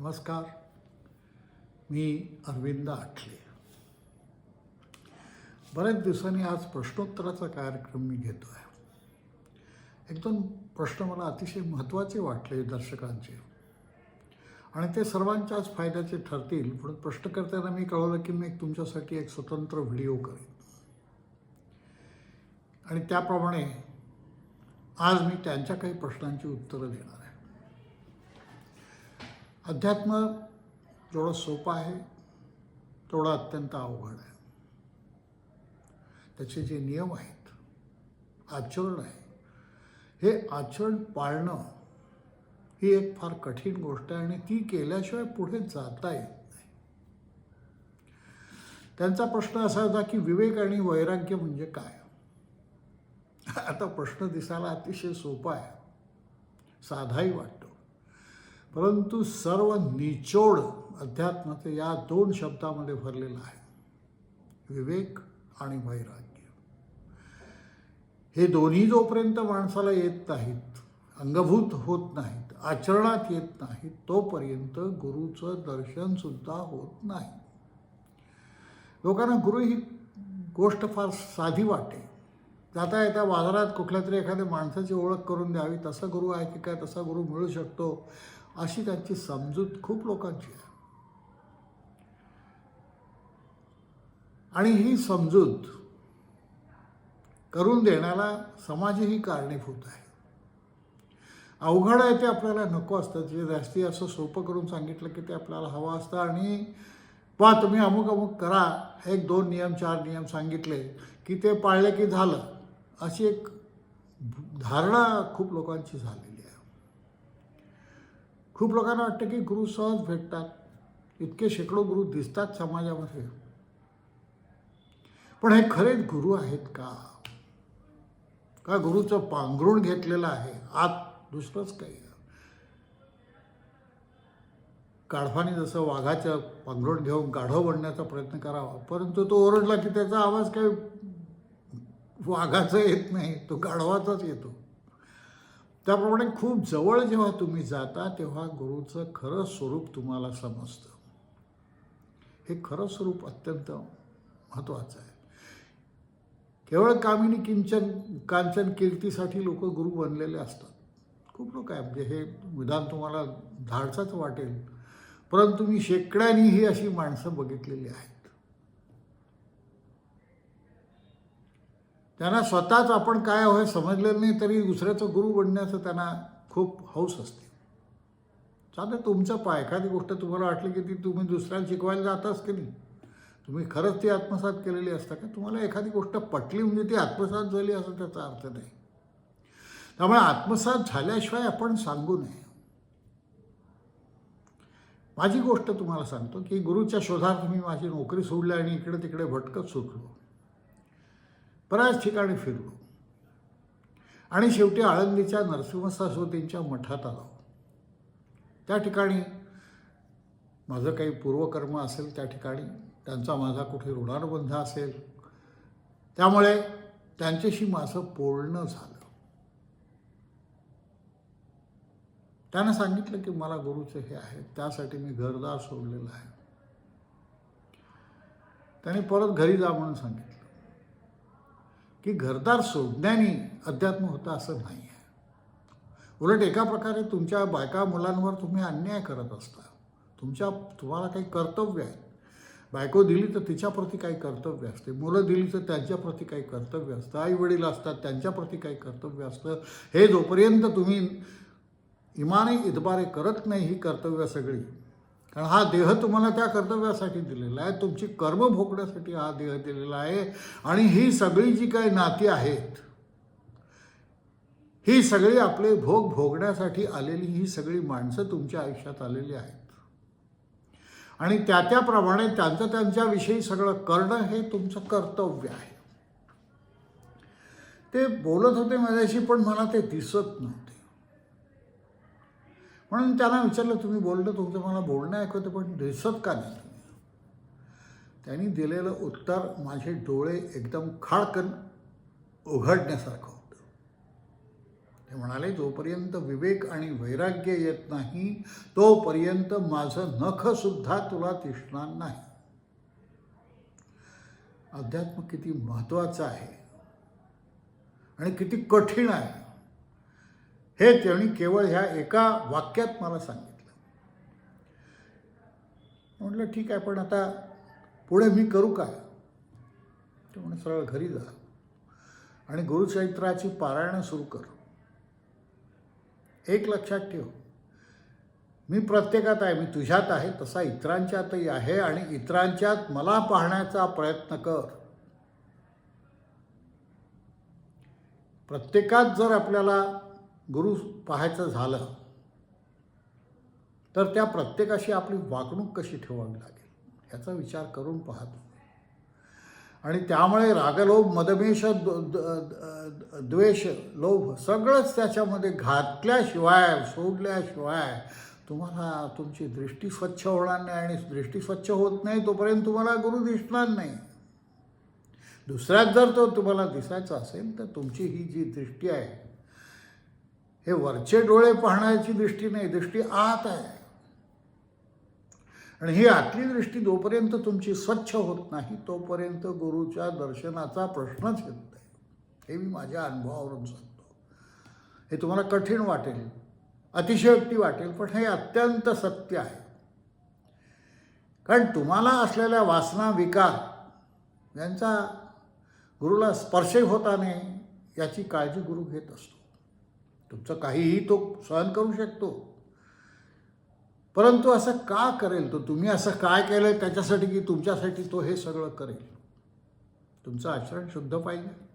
नमस्कार. मी अरविंद आठले. बऱ्याच दिवसांनी आज प्रश्नोत्तराचा कार्यक्रम मी घेतो आहे एक दोन प्रश्न मला अतिशय महत्त्वाचे वाटले दर्शकांचे. आणि ते सर्वांच्याच फायद्याचे ठरतील म्हणून प्रश्नकर्त्यांना मी कळवलं की मी एक तुमच्यासाठी एक स्वतंत्र व्हिडिओ करेन. आणि त्याप्रमाणे आज मी त्यांच्या काही प्रश्नांची उत्तरं देणार आहे. अध्यात्म जेवढं सोपं आहे तेवढं अत्यंत अवघड आहे. त्याचे जे नियम आहेत आचरण आहे हे आचरण पाळणं ही एक फार कठीण गोष्ट आहे आणि ती केल्याशिवाय पुढे जाता येत नाही. त्यांचा प्रश्न असा होता की विवेक आणि वैराग्य म्हणजे काय? आता प्रश्न दिसायला अतिशय सोपा आहे. साधाही वाटतो. परंतु सर्व निचोड अध्यात्माचे या दोन शब्दामध्ये भरलेलं आहे. विवेक आणि वैराग्य. हे दोन्ही जोपर्यंत माणसाला येत नाहीत अंगभूत होत नाहीत आचरणात येत नाहीत तोपर्यंत गुरुचं दर्शनसुद्धा होत नाही. लोकांना गुरु ही गोष्ट फार साधी वाटे. जाता येत्या बाजारात कुठल्या तरी एखाद्या माणसाची ओळख करून द्यावी. तसा गुरु आहे की काय? तसा गुरु मिळू शकतो. अशी त्यांची समजूत खूप लोकांची आहे. आणि ही समजूत करून देण्याला समाजही कारणीभूत आहे. अवघड आहे ते आपल्याला नको असतं. जे जास्ती असं सोपं करून सांगितलं की ते आपल्याला हवं असतं आणि वा तुम्ही अमुक अमुक करा. एक दोन नियम चार नियम सांगितले की ते पाळले की झालं. अशी एक धारणा खूप लोकांची झाली. खूप लोकांना वाटतं की गुरु सहज भेटतात. इतके शेकडो गुरु दिसतात समाजामध्ये. पण हे खरेच गुरु आहेत का? का गुरुचं पांघरूण घेतलेलं आहे? आत दुसरंच काही गाढवाने जसं वाघाचं पांघरूण घेऊन गाढव बनण्याचा प्रयत्न करावा परंतु तो ओरडला की त्याचा आवाज काही वाघाचा येत नाही तो गाढवाचाच येतो. त्याप्रमाणे खूप जवळ जेव्हा तुम्ही जाता तेव्हा गुरुचं खरं स्वरूप तुम्हाला समजतं. हे खरं स्वरूप अत्यंत महत्त्वाचं आहे. केवळ कामिनी किंचन कांचन कीर्तीसाठी लोक गुरु बनलेले असतात. खूप लोक आहे. म्हणजे हे विधान तुम्हाला धाडसाच वाटेल. परंतु मी शेकड्यांनी ही अशी माणसं बघितलेली आहेत. त्यांना स्वतःच आपण काय होय समजलेलं नाही तरी दुसऱ्याचं गुरु बनण्याचं त्यांना खूप हौस असते. चालेल तुमचं पाय एखादी गोष्ट तुम्हाला वाटली की ती तुम्ही दुसऱ्याला शिकवायला जाताच की नाही तुम्ही खरंच ती आत्मसात केलेली असता का? तुम्हाला एखादी गोष्ट पटली म्हणजे ती आत्मसात झाली असं त्याचा अर्थ नाही. त्यामुळे आत्मसात झाल्याशिवाय आपण सांगू नये. माझी गोष्ट तुम्हाला सांगतो की गुरुच्या शोधार्थ मी माझी नोकरी सोडली आणि इकडे तिकडे भटकत सुटलो. बऱ्याच ठिकाणी फिरलो आणि शेवटी आळंदीच्या नरसिंहसास्वतींच्या मठात आलो. त्या ठिकाणी माझं काही पूर्वकर्म असेल त्या ठिकाणी त्यांचा माझा कुठे ऋणानुबंध असेल त्यामुळे त्यांच्याशी माझं बोलणं झालं. त्यानं सांगितलं की मला गुरुचं हे आहे त्यासाठी मी घरदार सोडलेलं आहे. त्याने परत घरी जा म्हणून सांगितलं. की घरदार सोडण्याने अध्यात्म होतं असं नाही आहे. उलट एका प्रकारे तुमच्या बायका मुलांवर तुम्ही अन्याय करत असता. तुमच्या तुम्हाला काही कर्तव्य आहेत. बायको दिली तर तिच्याप्रती काही कर्तव्य असते. मुलं दिली तर त्यांच्याप्रती काही कर्तव्य असतं. आई वडील असतात त्यांच्याप्रती काही कर्तव्य असतं. हे जोपर्यंत तुम्ही इमाने इतबारे करत नाही ही कर्तव्य सगळी कारण हा देह तुम्हाला त्या कर्तव्यासाठी दिलेला आहे. तुमची कर्म भोगण्यासाठी हा देह दिलेला आहे. आणि ही सगळी जी काही नाती आहेत ही सगळी आपले भोग भोगण्यासाठी आलेली ही सगळी माणसं तुमच्या आयुष्यात आलेली आहेत. आणि त्या त्याप्रमाणे त्यांचं त्यांच्याविषयी सगळं करणं हे तुमचं कर्तव्य आहे. ते बोलत होते माझ्याशी पण मला ते दिसत नव्हते. म्हणून त्यांना विचारलं तुम्ही बोललं तुमचं मला बोलणं ऐकवतं पण दिसत का नाही? तुम्ही त्यांनी दिलेलं उत्तर माझे डोळे एकदम खाडकन उघडण्यासारखं होतं. ते म्हणाले जोपर्यंत विवेक आणि वैराग्य येत नाही तोपर्यंत माझं नखसुद्धा तुला दिसणार नाही. अध्यात्म किती महत्त्वाचं आहे आणि किती कठीण आहे. हे त्यांनी केवळ ह्या एका वाक्यात मला सांगितलं. म्हटलं ठीक आहे पण आता पुढे मी करू काय? ते म्हणे सरळ घरी जा आणि गुरुचरित्राची पारायणं सुरू कर. एक लक्षात ठेव. मी प्रत्येकात आहे मी तुझ्यात आहे तसा इतरांच्यातही आहे आणि इतरांच्यात मला पाहण्याचा प्रयत्न कर. प्रत्येकात जर आपल्याला गुरु पाहायचं झालं तर त्या प्रत्येकाशी आपली वागणूक कशी ठेवावी लागेल याचा विचार करून पाहतो आणि त्यामुळे रागलोभ मदमेश द- द्वेष लोभ सगळंच त्याच्यामध्ये घातल्याशिवाय सोडल्याशिवाय तुम्हाला तुमची दृष्टी स्वच्छ होणार नाही आणि दृष्टी स्वच्छ होत नाही तोपर्यंत तुम्हाला गुरु दिसणार नाही. दुसऱ्यात जर तो तुम्हाला दिसायचा असेल तर तुमची ही जी दृष्टी आहे हे वरचे डोळे पाहण्याची दृष्टी नाही दृष्टी आत आहे. आणि ही आतली दृष्टी जोपर्यंत तुमची स्वच्छ होत नाही तोपर्यंत गुरुच्या दर्शनाचा प्रश्नच येत नाही. हे मी माझ्या अनुभवावरून सांगतो. हे तुम्हाला कठीण वाटेल अतिशयोक्ती वाटेल पण हे अत्यंत सत्य आहे. कारण तुम्हाला असलेल्या वासना विकार यांचा गुरुला स्पर्श होता नाही याची काळजी गुरु घेत असतो. तुमचं काहीही तो सहन करू शकतो. परंतु असं का करेल तो? तुम्ही असं काय केलं त्याच्यासाठी की तुमच्यासाठी तो हे सगळं करेल? तुमचं आचरण शुद्ध पाहिजे.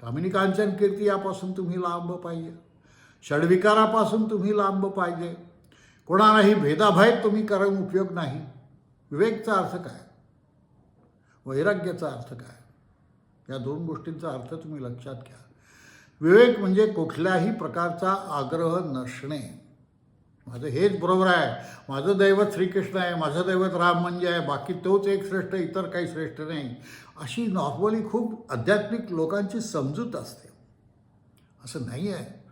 कामिनी कांचन कीर्ती यापासून तुम्ही लांब पाहिजे. षडविकारापासून तुम्ही लांब पाहिजे. कोणालाही भेदाभेद तुम्ही करून उपयोग नाही. विवेकचा अर्थ काय? वैराग्याचा अर्थ काय? या दोन गोष्टींचा अर्थ तुम्ही लक्षात घ्या. विवेक म्हणजे कुठल्याही प्रकारचा आग्रह नसणे. माझं हेच बरोबर आहे. माझं दैवत श्रीकृष्ण आहे माझं दैवत राम म्हणजे आहे बाकी तोच एक श्रेष्ठ इतर काही श्रेष्ठ नाही. अशी नॉर्मली खूप आध्यात्मिक लोकांची समजूत असते. असं नाही आहे.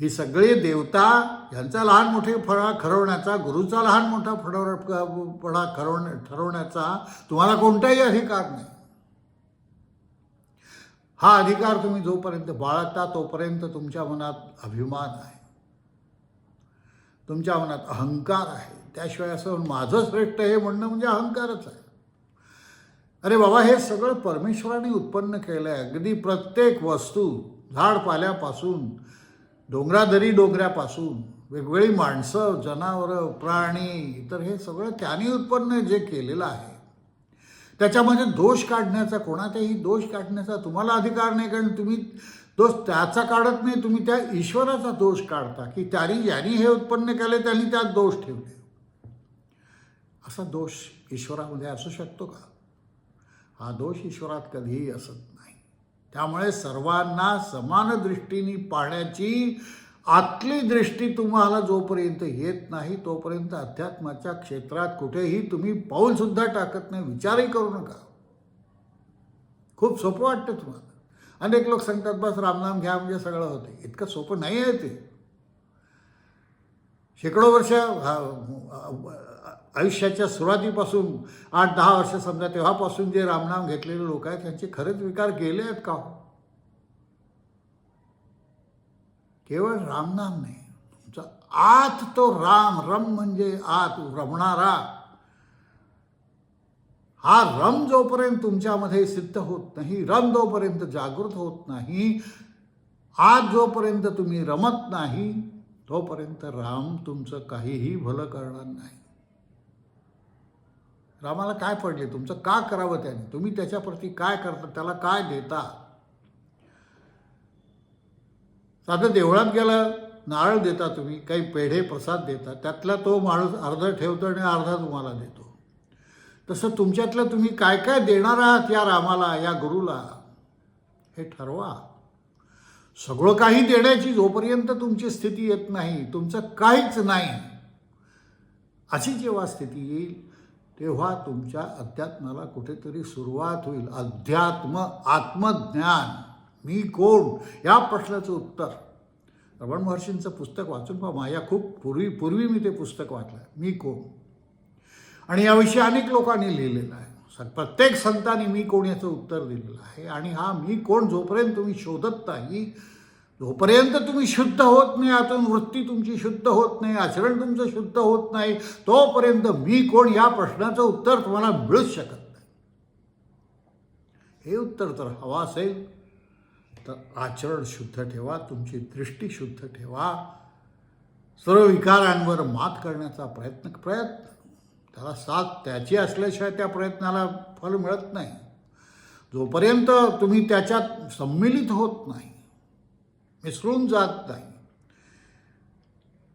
ही सगळी देवता यांचा लहान मोठे फळा खरवण्याचा गुरुचा लहान मोठा फळा फळा खरवण्या ठरवण्याचा तुम्हाला कोणताही अधिकार नाही. हा अधिकार तुम्ही जोपर्यंत बाळगता तोपर्यंत तुमच्या मनात अभिमान आहे. तुमच्या मनात अहंकार आहे. त्याशिवाय असं माझं श्रेष्ठ हे म्हणणं म्हणजे अहंकारच आहे. अरे बाबा हे सगळं परमेश्वराने उत्पन्न केलं आहे अगदी प्रत्येक वस्तू झाडपाल्यापासून डोंगरादरी डोंगऱ्यापासून वेगवेगळी माणसं जनावरं प्राणी इतर हे सगळं त्याने उत्पन्न जे केलेलं आहे त्याच्यामध्ये दोष काढण्याचा कोणाचाही दोष काढण्याचा तुम्हाला अधिकार नाही कारण तुम्ही दोष त्याचा काढत नाही तुम्ही त्या ईश्वराचा दोष काढता की त्याने ज्यांनी हे उत्पन्न केले त्यांनी त्यात दोष ठेवले. असा दोष ईश्वरामध्ये असू शकतो का? हा दोष ईश्वरात कधीही असत नाही. त्यामुळे सर्वांना समान दृष्टीने पाहण्याची आतली दृष्टी तुम्हाला जोपर्यंत येत नाही तोपर्यंत अध्यात्माच्या क्षेत्रात कुठेही तुम्ही पाऊलसुद्धा टाकत नाही विचारही करू नका. खूप सोपं वाटतं तुम्हाला. अनेक लोक सांगतात बस रामनाम घ्या म्हणजे सगळं होते. इतकं सोपं नाही आहे ते. शेकडो वर्ष आयुष्याच्या सुरुवातीपासून आठ दहा वर्ष समजा तेव्हापासून जे रामनाम घेतलेले लोक आहेत त्यांचे खरेच विकार गेले आहेत का हो? केवळ रामनाम नाही तुमचा आत तो राम रम म्हणजे आत रमणारा. हा रम जोपर्यंत तुमच्यामध्ये सिद्ध होत नाही रम जोपर्यंत जागृत होत नाही आज जोपर्यंत तुम्ही रमत नाही तोपर्यंत राम तुमचं काहीही भलं करणार नाही. रामाला काय पडले? तुमचं का करावं त्याने? तुम्ही त्याच्याप्रती काय करता? त्याला काय देता? साधं देवळात गेला नारळ देता तुम्ही काही पेढे प्रसाद देता त्यातला तो माणूस अर्धा ठेवतो आणि अर्धा तुम्हाला देतो. तसं तुमच्यातलं तुम्ही काय काय देणार आहात या रामाला या गुरुला हे ठरवा. सगळं काही देण्याची जोपर्यंत तुमची स्थिती येत नाही तुमचं काहीच नाही अशी जेव्हा स्थिती येईल तेव्हा तुमच्या अध्यात्माला कुठेतरी सुरुवात होईल. अध्यात्म आत्मज्ञान. मी कोण? या प्रश्नाचं उत्तर. रमण महर्षींचं पुस्तक वाचून पहा. माझ्या खूप पूर्वी पूर्वी मी ते पुस्तक वाचलं मी कोण? आणि याविषयी अनेक लोकांनी लिहिलेलं आहे. प्रत्येक संतांनी मी कोण याचं उत्तर दिलेलं आहे? आणि हा मी कोण जोपर्यंत तुम्ही शोधत नाही जोपर्यंत तुम्ही शुद्ध होत नाही आतून वृत्ती तुमची शुद्ध होत नाही आचरण तुमचं शुद्ध होत नाही तोपर्यंत मी कोण या प्रश्नाचं उत्तर तुम्हाला मिळूच शकत नाही. हे उत्तर तर हवं असेल. तर आचरण शुद्ध ठेवा तुमची दृष्टी शुद्ध ठेवा. सर्व विकारांवर मात करण्याचा प्रयत्न प्रयत्न. त्याला साथ त्याची असल्याशिवाय त्या प्रयत्नाला फल मिळत नाही. जोपर्यंत तुम्ही त्याच्यात संमिलित होत नाही मिसळून जात नाही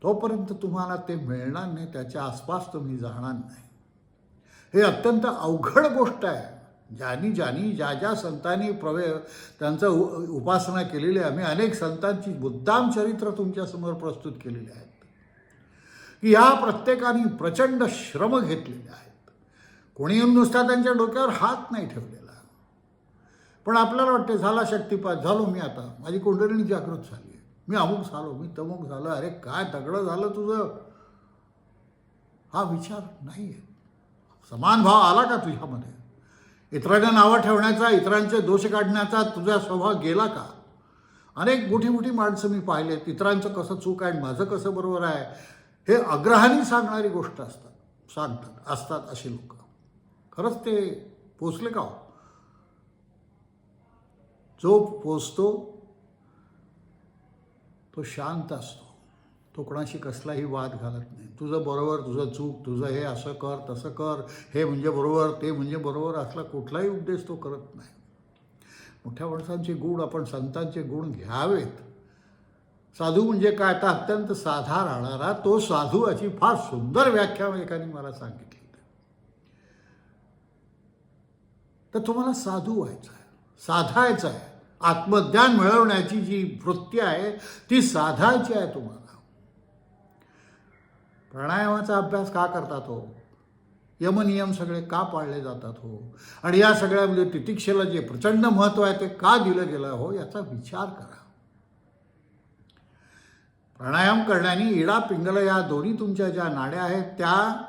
तोपर्यंत तुम्हाला ते मिळणार नाही त्याच्या आसपास तुम्ही जाणार नाही. हे अत्यंत अवघड गोष्ट आहे. ज्यानी ज्यानी ज्या ज्या संतांनी प्रवे त्यांचं उ- उपासना केलेली आहे. आम्ही अनेक संतांची मुद्दाम चरित्र तुमच्यासमोर प्रस्तुत केलेली आहेत. की या प्रत्येकाने प्रचंड श्रम घेतलेले आहेत. कोणी येऊन नुसता त्यांच्या डोक्यावर हात नाही ठेवलेला. पण आपल्याला वाटते झाला शक्तिपात झालो मी आता. माझी कुंडलिनी जागृत झाली आहे. मी अमुक झालो मी तमुक झालं. अरे काय तगडं झालं तुझं? हा विचार नाही आहे समान भाव आला का तुझ्यामध्ये? इतरांना नावं ठेवण्याचा इतरांचे दोष काढण्याचा तुझा स्वभाव गेला का? अनेक मोठी मोठी माणसं मी पाहिलेत इतरांचं कसं चूक आहे माझं कसं बरोबर आहे हे अग्रहाने सांगणारी गोष्ट असतात. सांगतात असतात अशी लोक. खरंच ते पोचले का हो? जो पोचतो तो शांत असतो. तो कोणाशी कसलाही वाद घालत नाही. तुझं बरोबर तुझं चूक तुझं हे असं कर तसं कर हे म्हणजे बरोबर ते म्हणजे बरोबर असला कुठलाही उपदेश तो करत नाही. मोठ्या माणसांचे गुण आपण संतांचे गुण घ्यावेत. साधू म्हणजे काय? तर अत्यंत साधा राहणारा तो साधू अशी फार सुंदर व्याख्या एकाने मला सांगितली. तर तुम्हाला साधू व्हायचं आहे. साधायचं आहे. आत्मज्ञान मिळवण्याची जी वृत्ती आहे ती साधायची आहे तुम्हाला. प्राणायामाचा अभ्यास का करतात हो? यमनियम सगळे का पाळले जातात हो? आणि या सगळ्यामध्ये म्हणजे तितिक्षेला जे प्रचंड महत्त्व आहे ते का दिलं गेलं हो याचा विचार करा. प्राणायाम करण्याने इडा पिंगल या दोन्ही तुमच्या ज्या नाड्या आहेत त्या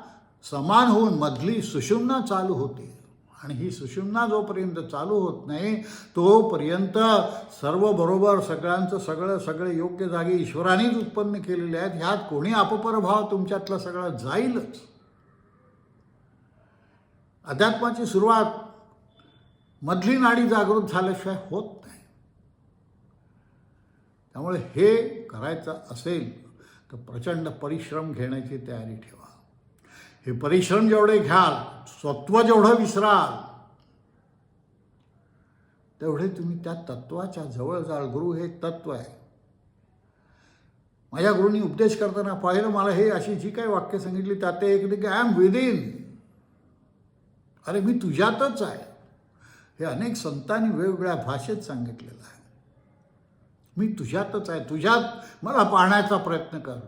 समान होऊन मधली सुषुम्ना चालू होते. आणि ही सुषुम्ना जोपर्यंत चालू होत नाही तोपर्यंत सर्व बरोबर सगळ्यांचं सगळं सगळे योग्य जागी ईश्वरानेच उत्पन्न केलेले आहेत. ह्यात कोणी अपप्रभाव तुमच्यातला सगळं जाईलच. अध्यात्माची सुरुवात मधली नाडी जागृत झाल्याशिवाय होत नाही. त्यामुळे हे करायचं असेल तर प्रचंड परिश्रम घेण्याची तयारी ठेवा. हे परिश्रम जेवढे घ्याल सत्व जेवढं विसराल तेवढे तुम्ही त्या तत्वाच्या जवळ जाल. गुरु हे तत्व आहे. माझ्या गुरुनी उपदेश करताना पाहिलं मला हे अशी जी काही वाक्य सांगितली त्यात ते एक आय एम विदिन अरे मी तुझ्यातच आहे. हे अनेक संतांनी वेगवेगळ्या भाषेत सांगितलेलं आहे. मी तुझ्यातच आहे. तुझ्यात मला पाहण्याचा प्रयत्न कर.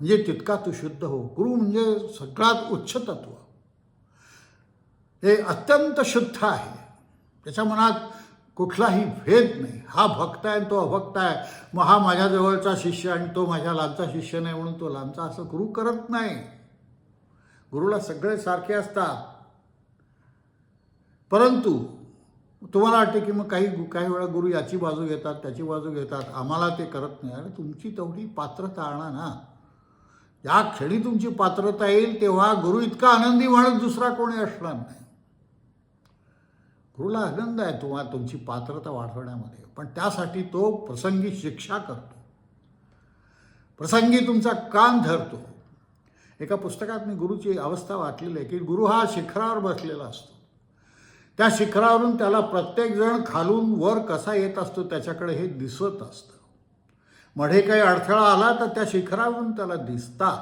म्हणजे तितका तू शुद्ध हो. गुरु म्हणजे सगळ्यात उच्च तत्व. हे अत्यंत शुद्ध आहे. त्याच्या मनात कुठलाही भेद नाही. हा भक्त आहे आणि तो अभक्त आहे. मग हा माझ्या जवळचा शिष्य आणि तो माझ्या लांबचा शिष्य नाही म्हणून तो लांबचा असं गुरु करत नाही. गुरुला सगळे सारखे असतात. परंतु तुम्हाला वाटते की मग काही काही वेळा गुरु याची बाजू घेतात त्याची बाजू घेतात. आम्हाला ते करत नाही. अरे तुमची तेवढी पात्रता आणा ना. या क्षणी तुमची पात्रता येईल तेव्हा गुरु इतका आनंदी म्हणत दुसरा कोणी असणार नाही. गुरुला आनंद आहे तुम्हाला तुमची पात्रता वाढवण्यामध्ये. पण त्यासाठी तो प्रसंगी शिक्षा करतो. प्रसंगी तुमचा कान धरतो. एका पुस्तकात मी गुरुची अवस्था वाचलेली आहे की गुरु हा शिखरावर बसलेला असतो. त्या शिखरावरून त्याला प्रत्येकजण खालून वर कसा येत असतो त्याच्याकडे हे दिसत असतं. मध्ये काही अडथळा आला तर त्या शिखरावरून त्याला दिसतात.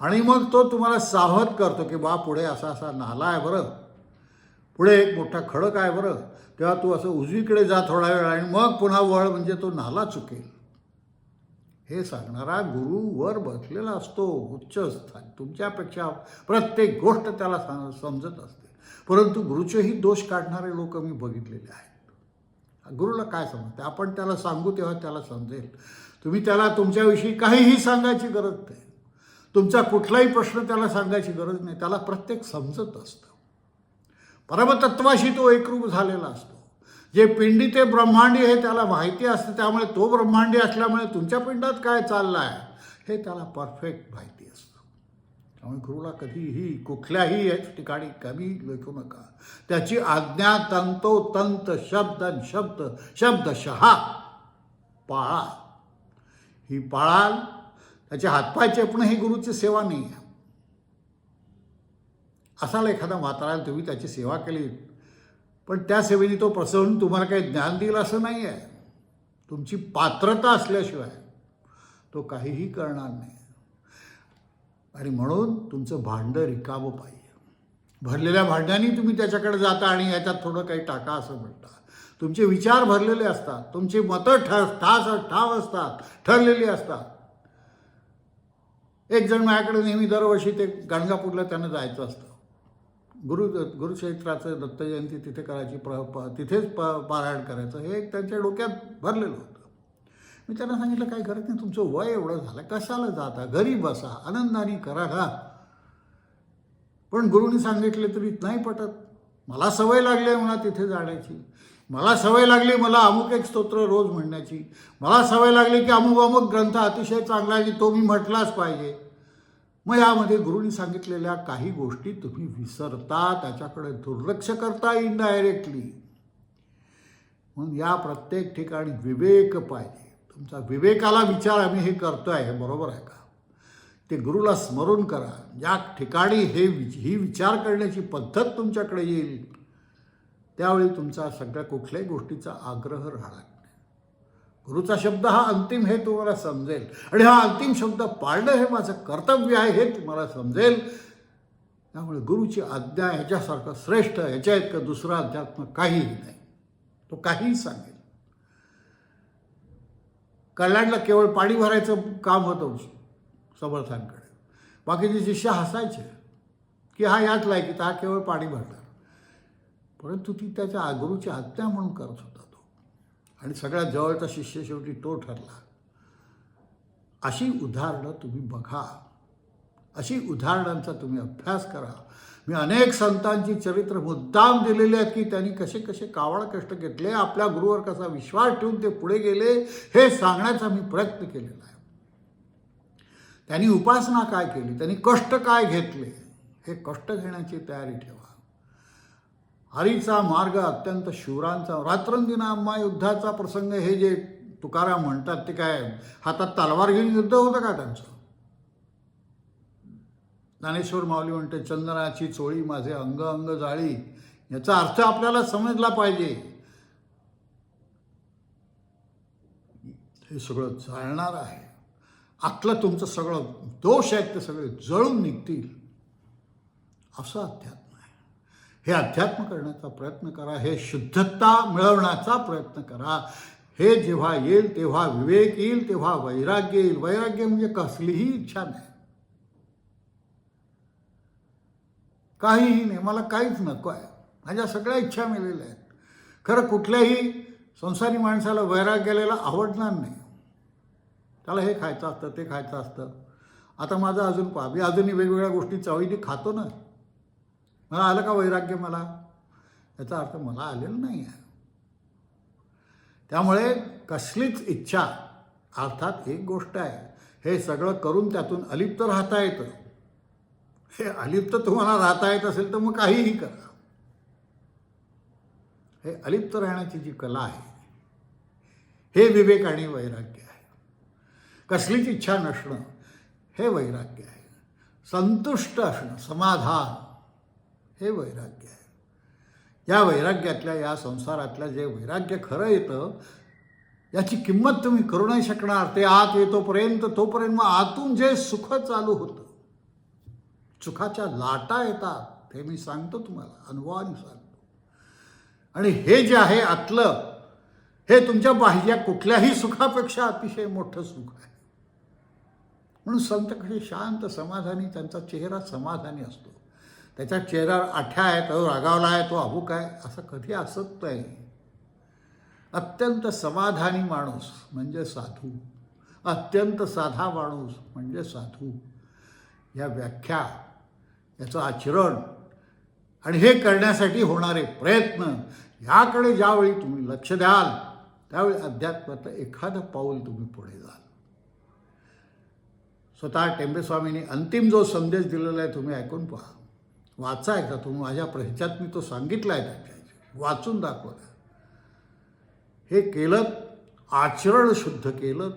आणि मग तो तुम्हाला सावध करतो की बा पुढे असा असा नाला आहे बरं. पुढे एक मोठा खडक आहे बरं. तेव्हा तू असं उजवीकडे जा थोडा वेळ आणि मग पुन्हा वळ म्हणजे तो नाला चुकेल. हे सांगणारा गुरु वर बसलेला असतो उच्च स्थान. तुमच्यापेक्षा प्रत्येक गोष्ट त्याला सांग समजत असते. परंतु गुरुचेही दोष काढणारे लोक मी बघितलेले आहेत. गुरुला काय समजते? आपण त्याला सांगू तेव्हा त्याला समजेल. तुम्ही त्याला तुमच्याविषयी काहीही सांगायची गरज नाही. तुमचा कुठलाही प्रश्न त्याला सांगायची गरज नाही. त्याला प्रत्येक समजत असतं. परमतत्वाशी तो एकरूप झालेला असतो. जे पिंडी ते ब्रह्मांडी हे त्याला माहिती असतं. त्यामुळे तो ब्रह्मांडी असल्यामुळे तुमच्या पिंडात काय चाललं आहे हे त्याला परफेक्ट माहिती असतं. त्यामुळे गुरुला कधीही कुठल्याही याच ठिकाणी कमी लेखू नका. त्याची आज्ञा तंतोतंत शब्द आणि शब्द शब्दशहा पाळा ही पाळाल त्याचे हातपाय चेपणं ही गुरुची सेवा नाही आहे. असाल एखादा म्हाताराला तुम्ही त्याची सेवा केली. पण त्या सेवेने तो प्रसन्न तुम्हाला काही ज्ञान देईल असं नाही आहे. तुमची पात्रता असल्याशिवाय तो काहीही करणार नाही. आणि म्हणून तुमचं भांडं रिकावं पाहिजे. भरलेल्या भांड्याने तुम्ही त्याच्याकडे जाता आणि याच्यात थोडं काही टाका असं म्हणता तुमचे विचार भरलेले असतात. तुमची मतं ठर ठास ठाव असतात. ठरलेली असतात. एक जण माझ्याकडे नेहमी दरवर्षी ते गाणगापूरला त्यानं जायचं असतं. गुरु गुरुक्षेत्राचं दत्तजयंती तिथे करायची प्र प तिथेच प पारायण करायचं. हे एक त्यांच्या डोक्यात भरलेलं होतं. मी त्यांना सांगितलं काय गरज नाही तुमचं वय एवढं झालं. कशाला जाता? घरी बसा. आनंदाने करा का पण गुरुनी सांगितले तरी नाही पटत. मला सवय लागली आहे म्हणा तिथे जाण्याची. मला सवय लागली मला अमुक एक स्तोत्र रोज म्हणण्याची. मला सवय लागली की अमुक अमुक ग्रंथ अतिशय चांगला आहे की तो मी म्हटलाच पाहिजे. मग यामध्ये गुरुनी सांगितलेल्या काही गोष्टी तुम्ही विसरता त्याच्याकडे दुर्लक्ष करता इनडायरेक्टली म्हणून या प्रत्येक ठिकाणी विवेक पाहिजे. तुमचा विवेकाला विचार आम्ही हे करतो हे बरोबर आहे का? ते गुरुला स्मरून करा. ज्या ठिकाणी हे वि- ही विचार करण्याची पद्धत तुमच्याकडे येईल त्यावेळी तुमचा सगळ्या कुठल्याही गोष्टीचा आग्रह राहणार नाही. गुरुचा शब्द हा अंतिम हे तुम्हाला समजेल. आणि हा अंतिम शब्द पाळणं हे माझं कर्तव्य आहे हे तुम्हाला समजेल. त्यामुळे गुरुची आज्ञा ह्याच्यासारखं श्रेष्ठ ह्याच्या इतकं दुसरा अध्यात्म काहीही नाही. तो काहीही सांगेल. कल्याणला केवळ पाणी भरायचं काम होतं समर्थांकडे. बाकीचे शिष्य हसायचे. की हा याच लायकीत हा केवळ पाणी भरणार परंतु ती त्याच्या आगरूची हत्या म्हणून करत होता तो. आणि सगळ्यात जवळचा शिष्य शेवटी तो ठरला. अशी उदाहरणं तुम्ही बघा. अशी उदाहरणांचा तुम्ही अभ्यास करा. मी अनेक संतांची चरित्र मुद्दाम दिलेली आहेत की त्यांनी कसे कसे कावळ कष्ट घेतले आपल्या गुरुवर कसा विश्वास ठेवून ते पुढे गेले हे सांगण्याचा मी प्रयत्न केलेला आहे. त्यांनी उपासना काय केली? त्यांनी कष्ट काय घेतले? हे कष्ट घेण्याची तयारी ठेवा. हरीचा मार्ग अत्यंत शिवरांचा रात्रंदिना युद्धाचा प्रसंग हे जे तुकाराम म्हणतात ते काय हातात तलवार घेऊन युद्ध होतं का त्यांचं? ज्ञानेश्वर माऊली म्हणते चंदनाची चोळी माझे अंग अंग जाळी. याचा अर्थ आपल्याला समजला पाहिजे. हे सगळं जाळणार आहे. आतलं तुमचं सगळं दोष आहेत ते सगळे जळून निघतील. असं अध्यात्म. हे अध्यात्म करण्याचा प्रयत्न करा हे शुद्धता मिळवण्याचा प्रयत्न करा. हे जेव्हा येईल तेव्हा विवेक येईल तेव्हा वैराग्य येईल. वैराग्य म्हणजे कसलीही इच्छा नाही. काहीही नाही. मला काहीच नको आहे. माझ्या सगळ्या इच्छा मिळलेल्या आहेत. खरं कुठल्याही संसारी माणसाला वैराग्याला आवडणार नाही. त्याला हे खायचं असतं ते खायचं असतं. आता माझं अजून पहा. मी अजूनही वेगवेगळ्या गोष्टी चवीने खातो ना. मला आलं का वैराग्य मला? याचा अर्थ मला आलेलं नाही आहे त्यामुळे कसलीच इच्छा अर्थात एक गोष्ट आहे हे सगळं करून त्यातून अलिप्त राहता येतं. हे अलिप्त तुम्हाला राहता येत असेल तर मग काहीही करा. हे अलिप्त राहण्याची जी कला आहे हे विवेक आणि वैराग्य आहे. कसलीच इच्छा नसणं हे वैराग्य आहे. संतुष्ट असणं समाधान हे वैराग्य आहे. या वैराग्यातल्या या संसारातल्या जे वैराग्य खरं येतं याची किंमत तुम्ही करू नाही शकणार. ते आत येतोपर्यंत तोपर्यंत मग आतून जे सुख चालू होतं सुखाच्या लाटा येतात हे मी सांगतो तुम्हाला अनुभवाने सांगतो. आणि हे जे आहे आतलं हे तुमच्या बाह्य कुठल्याही सुखापेक्षा अतिशय मोठं सुख आहे. म्हणून संत कसे शांत समाधानी त्यांचा चेहरा समाधानी असतो. त्याच्या चेहऱ्यावर आठ्या आहे तो रागावला आहे तो अभूक आहे असं कधी असत नाही. अत्यंत समाधानी माणूस म्हणजे साधू. अत्यंत साधा माणूस म्हणजे साधू. या व्याख्या याचं आचरण आणि हे करण्यासाठी होणारे प्रयत्न ह्याकडे ज्यावेळी तुम्ही लक्ष द्याल त्यावेळी अध्यात्मात एखादं पाऊल तुम्ही पुढे जाल. स्वतः टेंबेस्वामींनी अंतिम जो संदेश दिलेला आहे तुम्ही ऐकून पहा. वाचा एकदा तुम्ही माझ्या ह्याच्यात मी तो सांगितला आहे त्यांच्या वाचून दाखवलं हे केलं आचरण शुद्ध केलं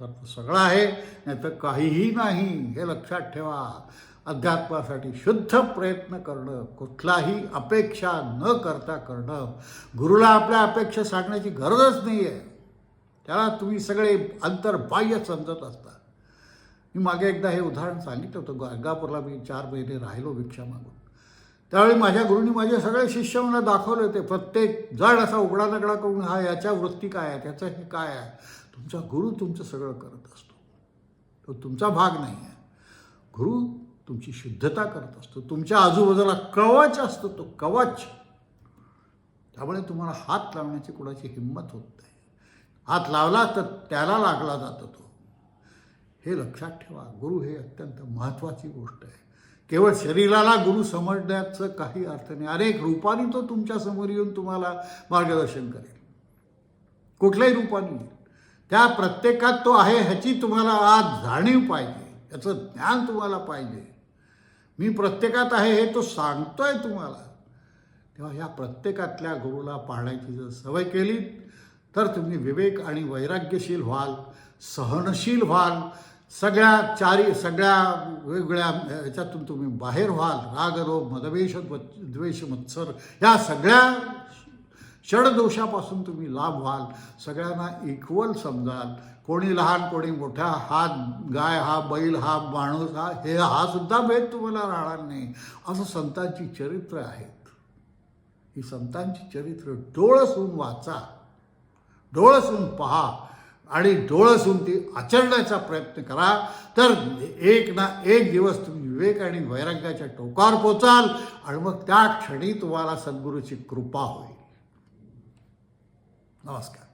तर सगळं आहे नाही तर काहीही नाही. हे लक्षात ठेवा. अध्यात्मासाठी शुद्ध प्रयत्न करणं कुठलाही अपेक्षा न करता करणं. गुरुला आपल्या अपेक्षा सांगण्याची गरजच नाही आहे त्याला तुम्ही सगळे अंतर्बाह्य समजत असता. मी मागे एकदा हे उदाहरण सांगितलं होतं. गाणगापूरला मी चार महिने राहिलो भिक्षा मागून. त्यावेळी माझ्या गुरुनी माझे सगळे शिष्य मला दाखवले होते प्रत्येक जड असा उघडा नगडा करून हा याच्या वृत्ती काय आहे त्याचं हे काय आहे? तुमचा गुरु तुमचं सगळं करत असतो. तो तुमचा भाग नाही आहे. गुरु तुमची शुद्धता करत असतो. तुमच्या आजूबाजूला कवच असतो तो कवच. त्यामुळे तुम्हाला हात लावण्याची कुणाची हिंमत होत नाही. हात लावला तर त्याला लागला जातो तो. हे लक्षात ठेवा गुरु हे अत्यंत महत्त्वाची गोष्ट आहे. केवळ शरीराला गुरु समजण्याचं काही अर्थ नाही. अनेक रूपाने तो तुमच्यासमोर येऊन तुम्हाला मार्गदर्शन करेल. कुठल्याही रूपाने त्या प्रत्येकात तो आहे ह्याची तुम्हाला आज जाणीव पाहिजे. याचं ज्ञान तुम्हाला पाहिजे. मी प्रत्येकात आहे हे तो सांगतोय तुम्हाला. तेव्हा ह्या प्रत्येकातल्या गुरुला पाहण्याची जर सवय केली तर तुम्ही विवेक आणि वैराग्यशील व्हाल सहनशील व्हाल सगळ्या चारी सगळ्या वेगवेगळ्या ह्याच्यातून तुम्ही बाहेर व्हाल. रागरोग मदवेश द्वेष मत्सर या सगळ्या षडदोषापासून तुम्ही लाभ व्हाल. सगळ्यांना इक्वल समजाल. कोणी लहान कोणी मोठा हा गाय हा बैल हा माणूस हा हे हा सुद्धा भेद तुम्हाला राहणार नाही. असं संतांची चरित्र आहेत. ही संतांची चरित्र डोळसून वाचा. डोळसून पहा. आणि डोळसून ती आचरण्याचा प्रयत्न करा. तर एक ना एक दिवस तुम्ही विवेक आणि वैराग्याच्या टोकावर पोचाल आणि मग त्या क्षणी तुम्हाला सद्गुरूची कृपा होईल. नमस्कार.